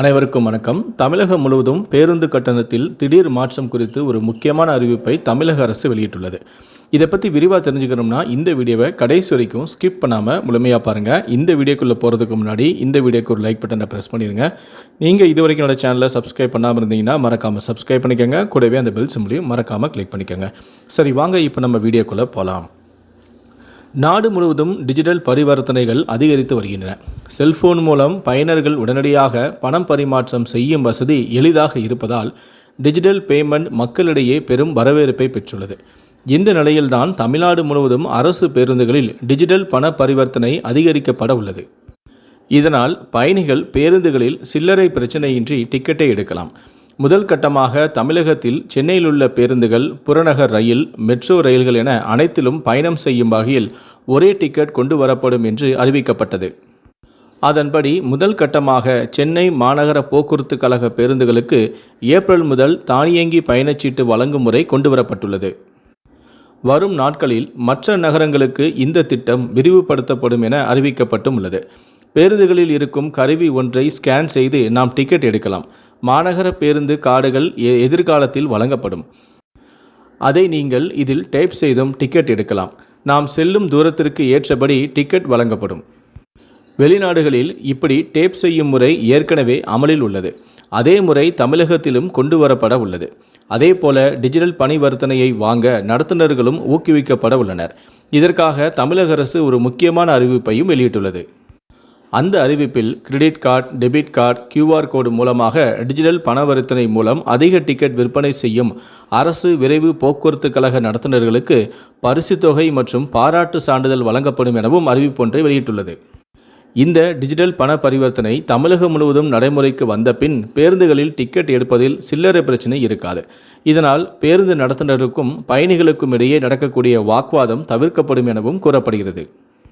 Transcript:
அனைவருக்கும் வணக்கம். தமிழகம் முழுவதும் பேருந்து கட்டணத்தில் திடீர் மாற்றம் குறித்து ஒரு முக்கியமான அறிவிப்பை தமிழக அரசு வெளியிட்டுள்ளது. இதை பற்றி விரிவாக தெரிஞ்சுக்கணும்னா இந்த வீடியோவை கடைசி வரைக்கும் ஸ்கிப் பண்ணாமல் முழுமையாக பாருங்கள் இந்த வீடியோக்குள்ளே போகிறதுக்கு முன்னாடி இந்த வீடியோக்கு ஒரு லைக் பட்டனை ப்ரெஸ் பண்ணிடுங்க நீங்கள் இது வரைக்கும் என்னோட சேனலை சப்ஸ்கிரைப் பண்ணாமல் இருந்தீங்கன்னா மறக்காமல் சப்ஸ்கிரைப் பண்ணிக்கோங்க. கூடவே அந்த பெல் சிம்லையும் மறக்காமல் கிளிக் பண்ணிக்கோங்க. சரி வாங்க இப்போ நம்ம வீடியோக்குள்ளே போகலாம் நாடு முழுவதும் டிஜிட்டல் பரிவர்த்தனைகள் அதிகரித்து வருகின்றன. செல்போன் மூலம் பயனர்கள் உடனடியாக பணம் பரிமாற்றம் செய்யும் வசதி எளிதாக இருப்பதால் டிஜிட்டல் பேமெண்ட் மக்களிடையே பெரும் வரவேற்பை பெற்றுள்ளது. இந்த நிலையில்தான் தமிழ்நாடு முழுவதும் அரசு பேருந்துகளில் டிஜிட்டல் பண பரிவர்த்தனை அதிகரிக்கப்பட உள்ளது. இதனால் பயணிகள் பேருந்துகளில் சில்லறை பிரச்சனையின்றி டிக்கெட்டை எடுக்கலாம். முதல் கட்டமாக தமிழகத்தில் சென்னையில் உள்ள பேருந்துகள் புறநகர் ரயில் மெட்ரோ ரயில்கள் என அனைத்திலும் பயணம் செய்யும் வகையில் ஒரே டிக்கெட் கொண்டு வரப்படும் என்று அறிவிக்கப்பட்டது. அதன்படி முதல் கட்டமாக சென்னை மாநகர போக்குவரத்து கழக பேருந்துகளுக்கு ஏப்ரல் முதல் தானியங்கி பயணச்சீட்டு வழங்கும் முறை கொண்டுவரப்பட்டுள்ளது வரும் நாட்களில் மற்ற நகரங்களுக்கு இந்த திட்டம் விரிவுபடுத்தப்படும் என அறிவிக்கப்பட்டும் உள்ளது. பேருந்துகளில் இருக்கும் கருவி ஒன்றை ஸ்கேன் செய்து நாம் டிக்கெட் எடுக்கலாம். மாநகர பேருந்து கார்டுகள் எ- எதிர்காலத்தில் வழங்கப்படும். அதை நீங்கள் இதில் டைப் செய்தும் டிக்கெட் எடுக்கலாம். நாம் செல்லும் தூரத்திற்கு ஏற்றபடி டிக்கெட் வழங்கப்படும். வெளிநாடுகளில் இப்படி டேப் செய்யும் முறை ஏற்கனவே அமலில் உள்ளது. அதே முறை தமிழகத்திலும் கொண்டு வரப்பட உள்ளது. அதேபோல டிஜிட்டல் பணிவர்த்தனையை வாங்க நடத்துனர்களும் ஊக்குவிக்கப்பட உள்ளனர். இதற்காக தமிழக அரசு ஒரு முக்கியமான அறிவிப்பையும் வெளியிட்டுள்ளது. அந்த அறிவிப்பில் credit card debit card QR code மூலமாக டிஜிட்டல் பணவர்த்தனை மூலம் அதிக டிக்கெட் விற்பனை செய்யும் அரசு விரைவு போக்குவரத்து கழக நடத்துனர்களுக்கு பரிசுத் தொகை மற்றும் பாராட்டு சான்றிதழ் வழங்கப்படும் எனவும் அறிவிப்பொன்றை வெளியிட்டுள்ளது. இந்த டிஜிட்டல் பண பரிவர்த்தனை தமிழகம் முழுவதும் நடைமுறைக்கு வந்த பின் பேருந்துகளில் டிக்கெட் எடுப்பதில் சில்லறை பிரச்சனை இருக்காது. இதனால் பேருந்து நடத்துனருக்கும் பயணிகளுக்கும் இடையே நடக்கக்கூடிய வாக்குவாதம் தவிர்க்கப்படும் எனவும் கூறப்படுகிறது.